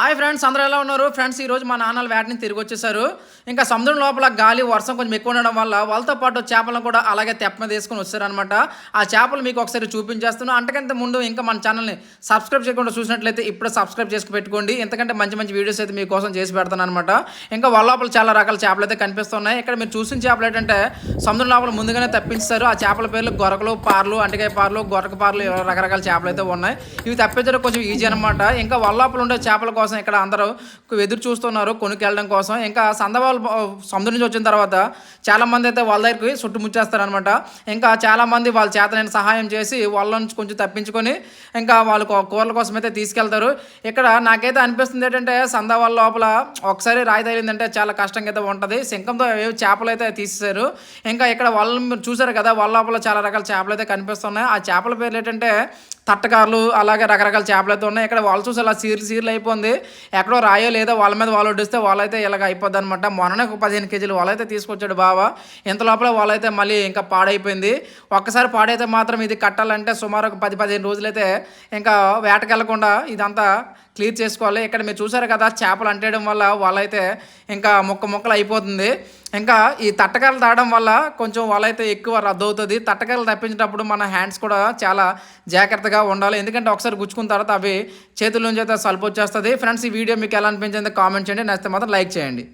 Hi friends అందరూ ఎలా ఉన్నారు? ఫ్రెండ్స్ ఈరోజు మా నాన్నల వేటని తిరిగి వచ్చేసారు. ఇంకా సముద్రం లోపల గాలి వర్షం కొంచెం ఎక్కువ ఉండడం వల్ల వాళ్ళతో పాటు చేపలను కూడా అలాగే తెప్ప మీద వచ్చారనమాట ఆ చేపలు మీకు ఒకసారి చూపించేస్తున్నాను అంతకంటే ముందు ఇంకా మన ఛానల్ని సబ్స్క్రైబ్ చేయకుండా చూసినట్లయితే ఇప్పుడు సబ్స్క్రైబ్ చేసుకు పెట్టుకోండి. ఎందుకంటే మంచి మంచి వీడియోస్ అయితే మీకోసం చేసి పెడతాను అనమాట ఇంకా వాళ్ళ లోపల చాలా రకాల చేపలు అయితే కనిపిస్తున్నాయి. ఇక్కడ మీరు చూసిన చేపలు ఏంటంటే సముద్రం లోపల ముందుగానే తప్పించారు. ఆ చేపల పేర్లు గొరకలు పార్లు అంటికాయ పార్లు గొరక పార్లు రకరకాల చేపలు అయితే ఉన్నాయి. ఇవి తప్పించడం కొంచెం ఈజీ అనమాట ఇంకా వాళ్ళ లోపల ఉండే చేపల కోసం ఇక్కడ అందరూ ఎదురు చూస్తున్నారు కొనుక్కెళ్ళడం కోసం. ఇంకా సందవాళ్ళు సముద్రం నుంచి వచ్చిన తర్వాత చాలా మంది అయితే వాళ్ళ దగ్గరికి చుట్టుముచ్చేస్తారనమాట ఇంకా చాలా మంది వాళ్ళ నేను సహాయం చేసి వాళ్ళ నుంచి కొంచెం తప్పించుకొని ఇంకా వాళ్ళు కూరల కోసం అయితే తీసుకెళ్తారు. ఇక్కడ నాకైతే అనిపిస్తుంది ఏంటంటే సందవాళ్ళ లోపల ఒకసారి రాయి తగిలిందంటే చాలా కష్టంగా అయితే ఉంటుంది. శంఖంతో చేపలు అయితే తీసేశారు. ఇంకా ఇక్కడ వాళ్ళని మీరు చూసారు కదా వాళ్ళ లోపల చాలా రకాల చేపలు అయితే కనిపిస్తున్నాయి. ఆ చేపల పేర్లు ఏంటంటే తట్టకారులు అలాగే రకరకాల చేపలు అయితే ఉన్నాయి. ఇక్కడ వాళ్ళు చూసి అలా సీర్లు సీర్లు అయిపోయింది. ఎక్కడో రాయో లేదో వాళ్ళ మీద వాళ్ళు వడ్డిస్తే వాళ్ళైతే ఇలాగ అయిపోద్ది అనమాట మొన్ననే ఒక పదిహేను కేజీలు వాళ్ళైతే తీసుకొచ్చాడు బావ. ఇంత లోపల వాళ్ళైతే మళ్ళీ ఇంకా పాడైపోయింది. ఒక్కసారి పాడైతే మాత్రం ఇది కట్టాలంటే సుమారు ఒక పది పదిహేను రోజులైతే ఇంకా వేటకెళ్ళకుండా ఇదంతా క్లియర్ చేసుకోవాలి. ఇక్కడ మీరు చూసారు కదా చేపలు అంటేయడం వల్ల వాళ్ళైతే ఇంకా ముక్క ముక్కలు అయిపోతుంది. ఇంకా ఈ తట్టకాయలు తాగడం వల్ల కొంచెం వాళ్ళైతే ఎక్కువ రద్దు అవుతుంది తట్టకాయలు తప్పించేటప్పుడు మన హ్యాండ్స్ కూడా చాలా జాగ్రత్తగా ఉండాలి. ఎందుకంటే ఒకసారి గుచ్చుకున్న తర్వాత అవి చేతుల నుంచి అయితే సల్పు వచ్చేస్తుంది. ఫ్రెండ్స్ ఈ వీడియో మీకు ఎలా అనిపించింది కామెంట్ చేయండి. నచ్చితే మాత్రం లైక్ చేయండి.